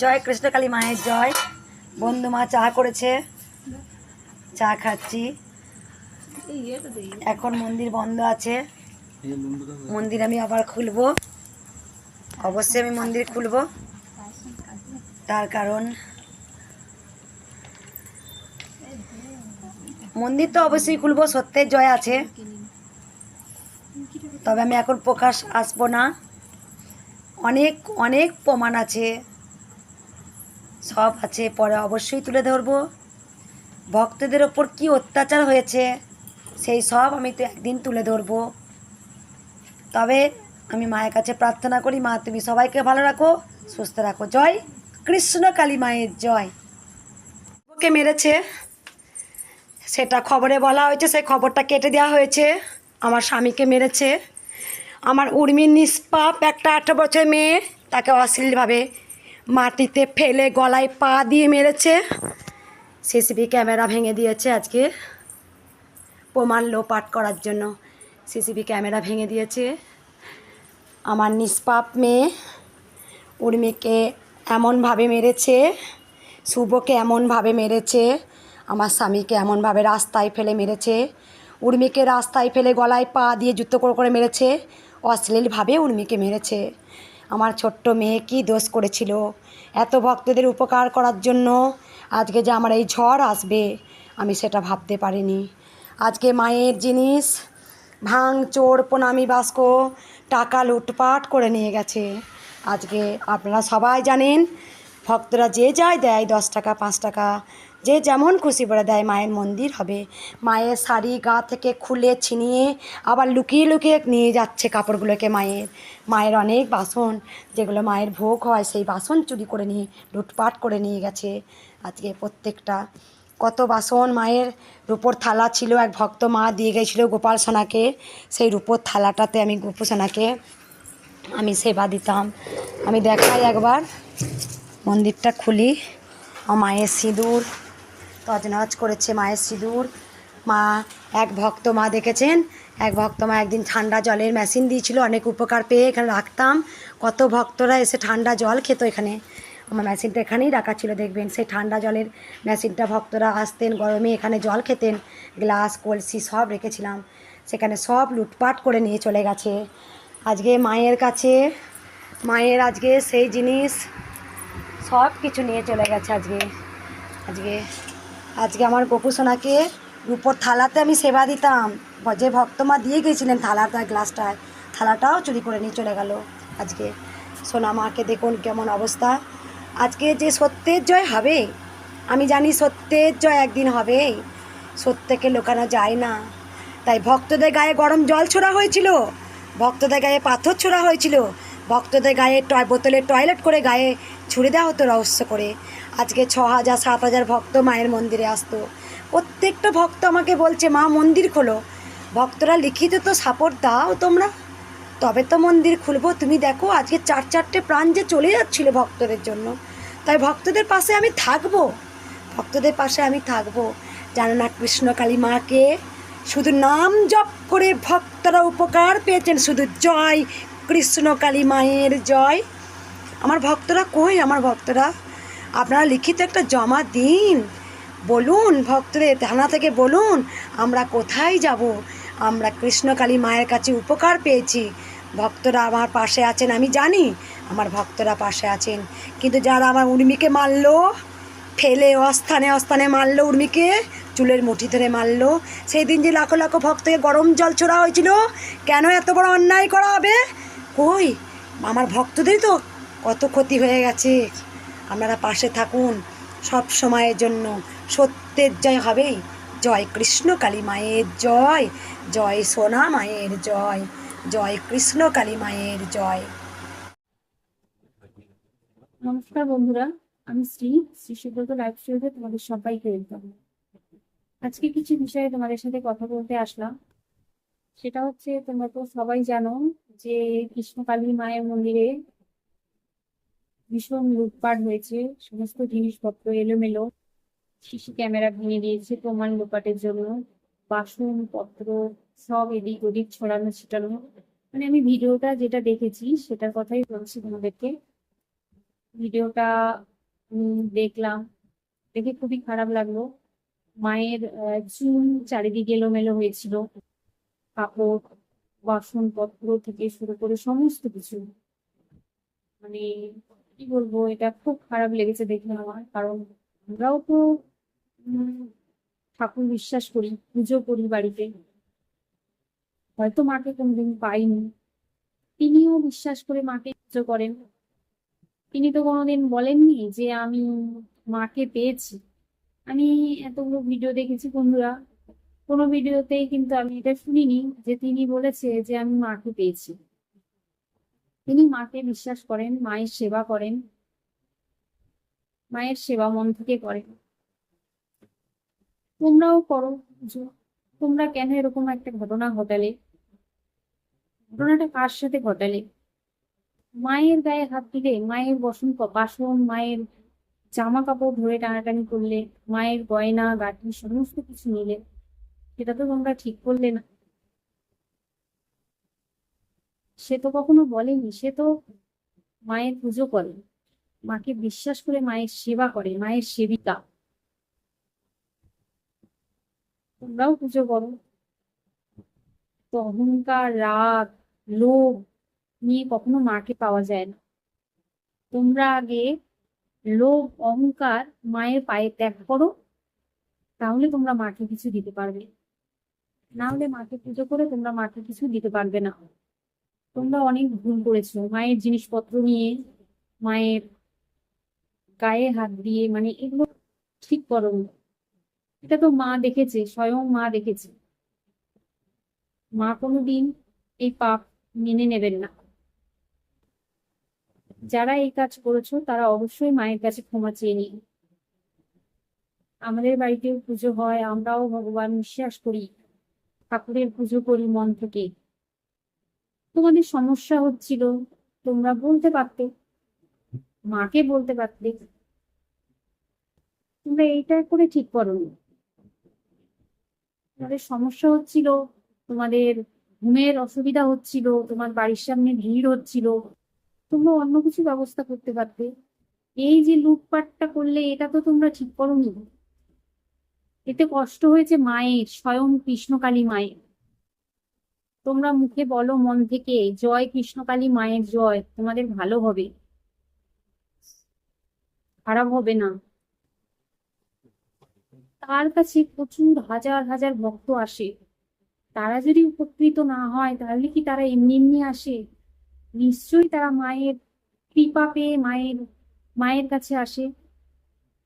জয় কৃষ্ণকালী মায়ের জয়। বন্ধু মা চা করেছে। চা খাচ্ছি। এখন মন্দির বন্ধ আছে। মন্দির আমি আবার খুলবো। অবশ্যই আমি মন্দির খুলবো। তার কারণ মন্দির তো অবশ্যই খুলবো, সত্যের জয় আছে। তবে আমি এখন প্রকাশ আসব না। অনেক অনেক প্রমাণ আছে। সব আছে, পরে অবশ্যই তুলে ধরবো। ভক্তদের ওপর কি অত্যাচার হয়েছে, সেই সব আমি তো একদিন তুলে ধরবো। তবে আমি মায়ের কাছে প্রার্থনা করি, মা তুমি সবাইকে ভালো রাখো, সুস্থ রাখো। জয় কৃষ্ণ কালী মায়ের জয়। ওকে মেরেছে, সেটা খবরে বলা হয়েছে, সেই খবরটা কেটে দেওয়া হয়েছে। আমার স্বামীকে মেরেছে। আমার উর্মি নিষ্পাপ একটা আঠারো বছর মেয়ে, তাকে অশ্লীলভাবে মাটিতে ফেলে গলায় পা দিয়ে মেরেছে। সিসিবি ক্যামেরা ভেঙে দিয়েছে আজকে। প্রমাণ লো লোপাট করার জন্য সিসিবি ক্যামেরা ভেঙে দিয়েছে। আমার নিষ্পাপ মেয়ে উর্মিকে এমনভাবে মেরেছে, শুভকে এমনভাবে মেরেছে, আমার স্বামীকে এমনভাবে রাস্তায় ফেলে মেরেছে, উর্মিকে রাস্তায় ফেলে গলায় পা দিয়ে জুতো করে করে মেরেছে, অশ্লীলভাবে উর্মিকে মেরেছে। আমার ছোট্ট মেয়ে কি দোষ করেছিল? এত ভক্তদের উপকার করার জন্য আজকে যে আমার এই ঝড় আসবে, আমি সেটা ভাবতে পারিনি। আজকে মায়ের জিনিস, ভাঙ, চোর, প্রণামী বাস্ক, টাকা লুটপাট করে নিয়ে গেছে। আজকে আপনারা সবাই জানেন, ভক্তরা যে যায় দেয়, দশ টাকা, পাঁচ টাকা যে যেমন খুশি করে দেয় মায়ের মন্দির হবে। মায়ের শাড়ি গা থেকে খুলে ছিনিয়ে আবার লুকিয়ে লুকিয়ে নিয়ে যাচ্ছে কাপড়গুলোকে মায়ের। মায়ের অনেক বাসন, যেগুলো মায়ের ভোগ হয় সেই বাসন চুরি করে নিয়ে, লুটপাট করে নিয়ে গেছে আজকে প্রত্যেকটা। কত বাসন মায়ের রূপোর থালা ছিল, এক ভক্ত মা দিয়ে গেছিল গোপাল সোনাকে, সেই রূপোর থালাটাতে আমি গোপু সোনাকে আমি সেবা দিতাম। আমি দেখাই একবার, মন্দিরটা খুলি, আমার মায়ের সিঁদুর তজনজ করেছে মায়ের সিঁদুর। মা, এক ভক্ত মা দেখেছেন? এক ভক্ত মা একদিন ঠান্ডা জলের মেশিন দিয়েছিল, অনেক উপকার পেয়ে এখানে রাখতাম। কত ভক্তরা এসে ঠান্ডা জল খেত এখানে। আমার মেশিনটা এখানেই রাখা ছিল, দেখবেন। সেই ঠান্ডা জলের মেশিনটা ভক্তরা আসতেন, গরমে এখানে জল খেতেন। গ্লাস, কলসি সব রেখেছিলাম। সেখানে সব লুটপাট করে নিয়ে চলে গেছে। আজকে মায়ের কাছে, মায়ের আজকে সেই জিনিস, সব কিছু নিয়ে চলে গেছে আজকে। আজকে আজকে আমার গোপু সোনাকে রূপোর থালাতে আমি সেবা দিতাম। যে ভক্তমা দিয়ে গেছিলেন থালাটা, গ্লাসটায়, থালাটাও চুরি করে নিয়ে চলে গেল আজকে। সোনা মাকে দেখুন কেমন অবস্থা। আজকে যে সত্যের জয় হবে, আমি জানি সত্যের জয় একদিন হবে। সত্যকে লোকানো যায় না। তাই ভক্তদের গায়ে গরম জল ছোড়া হয়েছিল। ভক্তদের গায়ে পাথর ছোড়া হয়েছিল। ভক্তদের গায়ে টয় বোতলে টয়লেট করে গায়ে ছুড়ে দেওয়া হতো রহস্য করে। আজকে ছ হাজার, সাত হাজার ভক্ত মায়ের মন্দিরে আসতো। প্রত্যেকটা ভক্ত আমাকে বলছে, মা, মন্দির খোলো। ভক্তরা লিখিত তো সাপোর্ট দাও তোমরা। তবে তো মন্দির খুলবো, তুমি দেখো, আজকে চার, চারটে প্রাণ যে চলে যাচ্ছিল ভক্তদের জন্য। তাই ভক্তদের পাশে আমি থাকব। ভক্তদের পাশে আমি থাকব। জানো না কৃষ্ণকালী মাকে? শুধু নাম জপ করে ভক্তরা উপকার পেয়েছেন। শুধু জয় কৃষ্ণকালী মায়ের জয়। আমার ভক্তরা কই আমার ভক্তরা? আপনারা লিখিত একটা জমা দিন। বলুন ভক্তদের থানা থেকে বলুন, আমরা কোথায় যাব? আমরা কৃষ্ণকালী মায়ের কাছে উপকার পেয়েছি। ভক্তরা আমার পাশে আছেন, আমি জানি আমার ভক্তরা পাশে আছেন। কিন্তু যারা আমার উর্মিকে মারলো, ফেলে অস্থানে অস্থানে মারলো উর্মিকে, চুলের মুঠি ধরে মারলো, সেই দিন যে লাখো লাখো ভক্তকে গরম জল ছোড়া হয়েছিল, কেন এত বড় অন্যায় করা হবে? কই? আমার ভক্তদের তো কত ক্ষতি হয়ে গেছে। আপনারা পাশে থাকুন সব সময়ের জন্য। সত্যের জয় হবেই। জয় কৃষ্ণ কালী মায়ের জয়। জয় সোনা মায়ের জয়। জয় কৃষ্ণ কালী মায়ের জয়। নমস্কার বন্ধুরা, আমি শ্রী শ্রী সুব্রত লাইভ স্টুডিওতে তোমাদের সবাইকে ওয়েলকাম। আজকে কিছু বিষয়ে তোমাদের সাথে কথা বলতে আসলাম। সেটা হচ্ছে তোমরা তো সবাই জানো যে কৃষ্ণকালী মায়ের মন্দিরে ভীষণ লুটপাট হয়েছে, সমস্ত জিনিসপত্র এলোমেলো। সিসি ক্যামেরা ভেঙে দিয়েছে প্রমাণ লোপাটের জন্য। বাসন পত্র সব এদিক ওদিক ছড়ানো ছিটানো। মানে আমি ভিডিওটা যেটা দেখেছি সেটার কথাই বলছি তোমাদেরকে। ভিডিওটা দেখলাম। দেখে খুবই খারাপ লাগল। মায়ের চুল চারিদিকে এলোমেলো হয়েছিল। কাপড়, বাসনপত্র থেকে শুরু করে সমস্ত কিছু। মানে কি বলব, এটা খুব খারাপ লেগেছে দেখে আমার। কারণ আমরাও তো ঠাকুর বিশ্বাস করি, পুজো করি বাড়িতে। হয়তো মাকে কোনোদিন পাইনি। তিনিও বিশ্বাস করে মাকে পুজো করেন। তিনি তো কোনোদিন বলেননি যে আমি মাকে পেয়েছি। আমি এতগুলো ভিডিও দেখেছি বন্ধুরা। কোনো ভিডিওতেই কিন্তু আমি এটা শুনিনি যে তিনি বলেছে যে আমি মাকে পেয়েছি। তিনি মাকে বিশ্বাস করেন, মায়ের সেবা করেন, মায়ের সেবা মন থেকে করেন। তোমরাও করো তোমরা কেন এরকম একটা ঘটনা ঘটালে? ঘটনাটা কার সাথে ঘটালে? মায়ের গায়ে হাত দিলে, মায়ের বসন, বাসন, মায়ের জামা কাপড় ধরে টানাটানি করলে, মায়ের গয়না, গাঠি, সমস্ত কিছু নিলে সেটা তো তোমরা ঠিক করলে না। সে তো কখনো বলেনি, সে তো মায়ের পুজো করে। মাকে বিশ্বাস করে মায়ের সেবা করে, মায়ের সেবিকা। তোমরাও পুজো করো। তো অহংকার, রাগ, লোভ নিয়ে কখনো মাকে পাওয়া যায় না। তোমরা আগে লোভ, অহংকার মায়ের পায়ে ত্যাগ করো, তাহলে তোমরা মাকে কিছু দিতে পারবে। না হলে মাকে পুজো করে তোমরা মাকে কিছু দিতে পারবে না। তোমরা অনেক ভুল করেছ। মায়ের জিনিসপত্র নিয়ে, মায়ের গায়ে হাত দিয়ে মানে এগুলো ঠিক করো এটা তো মা দেখেছে, স্বয়ং মা দেখেছে। মা কোনোদিন এই পাপ মেনে নেবেন না। যারা এই কাজ করেছ, তারা অবশ্যই মায়ের কাছে ক্ষমা চেয়ে নিন আমাদের বাড়িতেও পুজো হয়, আমরাও ভগবান বিশ্বাস করি। ঠাকুরের পুজো করি মন থেকে। তোমাদের সমস্যা হচ্ছিল, তোমরা বলতে পারতে, মাকে বলতে পারতে। তোমরা এইটা করে ঠিক করোনি। তোমাদের সমস্যা হচ্ছিল, তোমাদের ঘুমের অসুবিধা হচ্ছিল, তোমার বাড়ির সামনে ভিড় হচ্ছিল। তোমরা অন্য কিছু ব্যবস্থা করতে পারতে। এই যে লুটপাটটা করলে, এটা তো তোমরা ঠিক করোনি। এতে কষ্ট হয়েছে মায়ের, স্বয়ং কৃষ্ণকালী মায়ের। তোমরা মুখে বলো মন থেকে, জয় কৃষ্ণকালী মায়ের জয়, তোমাদের ভালো হবে। খারাপ হবে না। তার কাছে প্রচুর হাজার হাজার ভক্ত আসে। তারা যদি উপকৃত না হয়, তাহলে কি তারা এমনি এমনি আসে? নিশ্চয়ই তারা মায়ের কৃপা পেয়ে মায়ের মায়ের কাছে আসে।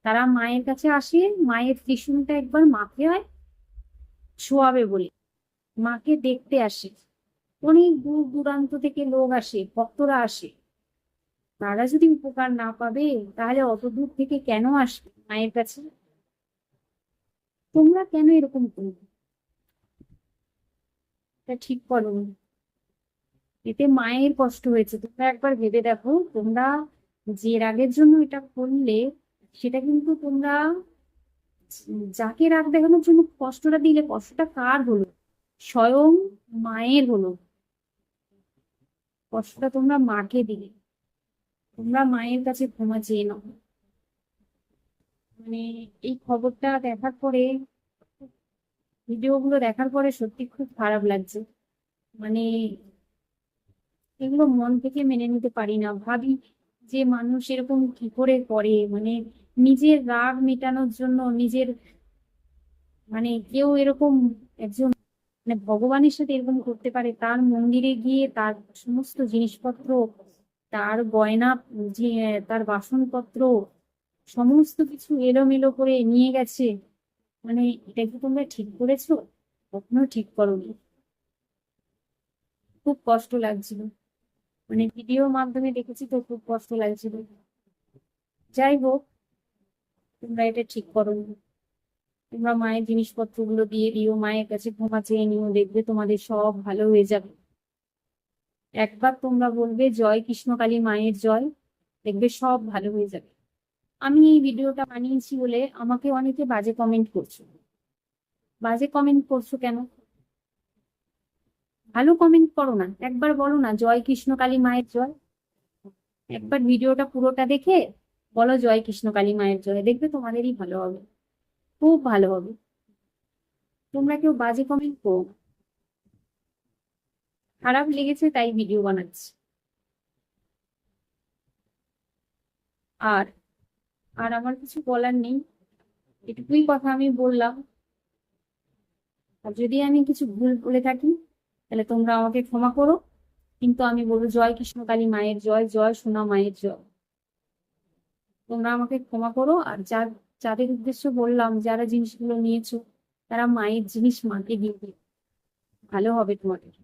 তারা মায়ের কাছে আসে, মায়ের ত্রিশূলটা একবার মাকে হয় ছোঁয়াবে বলে। মাকে দেখতে আসে। অনেক দূর দূরান্ত থেকে লোক আসে, ভক্তরা আসে। তারা যদি উপকার না পাবে, তাহলে অত দূর থেকে কেন আসবে মায়ের কাছে? তোমরা কেন এরকম করবে? এটা ঠিক করো এতে মায়ের কষ্ট হয়েছে। তোমরা একবার ভেবে দেখো, তোমরা যে রাগের জন্য এটা করলে সেটা কিন্তু তোমরা যাকে রাগ দেখানোর জন্য কষ্টটা দিলে, কষ্টটা কার হলো? স্বয়ং মায়ের হলো। কষ্টটা তোমরা মাকে দিলে। তোমরা মায়ের কাছে ক্ষমা চেয়ে নাও। মানে এই খবরটা দেখার পরে, ভিডিওগুলো দেখার পরে সত্যি খুব খারাপ লাগছে। মানে এগুলো মন থেকে মেনে নিতে পারি না। ভাবি যে মানুষ এরকম কি করে করে? মানে নিজের রাগ মেটানোর জন্য নিজের মানে কেউ এরকম একজন মানে ভগবানের সাথে এরকম করতে পারে, তার মন্দিরে গিয়ে তার সমস্ত জিনিসপত্র, তার গয়না, যে, তার বাসনপত্র, সমস্ত কিছু এলোমেলো করে নিয়ে গেছে। মানে এটা কি তোমরা ঠিক করেছ? কখনো ঠিক করোনি। খুব কষ্ট লাগছিল। মানে ভিডিওর মাধ্যমে দেখেছি তো খুব কষ্ট লাগছিল। যাই হোক তোমরা এটা ঠিক করোনি তোমরা মায়ের জিনিসপত্রগুলো দিয়ে দিও, মায়ের কাছে ক্ষমা চেয়ে নিও, দেখবে তোমাদের সব ভালো হয়ে যাবে। একবার তোমরা বলবে, জয় কৃষ্ণকালী মায়ের জয় দেখবে সব ভালো হয়ে যাবে। আমি এই ভিডিওটা বানিয়েছি বলে আমাকে অনেকে বাজে কমেন্ট করছ। বাজে কমেন্ট করছ কেন? ভালো কমেন্ট করো না। একবার বলো না, জয় কৃষ্ণকালী মায়ের জয় একবার ভিডিওটা পুরোটা দেখে বলো জয় কৃষ্ণ কালী মায়ের জয়, দেখবে তোমাদেরই ভালো হবে। খুব ভালো হবে। তোমরা কেউ বাজে কমেন্ট করো খারাপ লেগেছে তাই ভিডিও বানাচ্ছি। আর আর আমার কিছু বলার নেই। এটুকুই কথা আমি বললাম। আর যদি আমি কিছু ভুল বলে থাকি, তাহলে তোমরা আমাকে ক্ষমা করো। কিন্তু আমি বলব জয় কৃষ্ণকালী মায়ের জয় জয় সোনা মায়ের জয়। তোমরা আমাকে ক্ষমা করো। আর যার যাদের উদ্দেশ্য বললাম, যারা জিনিসগুলো নিয়েছো, তারা মায়ের জিনিস মাকে দিবে ভালো হবে তোমাদের।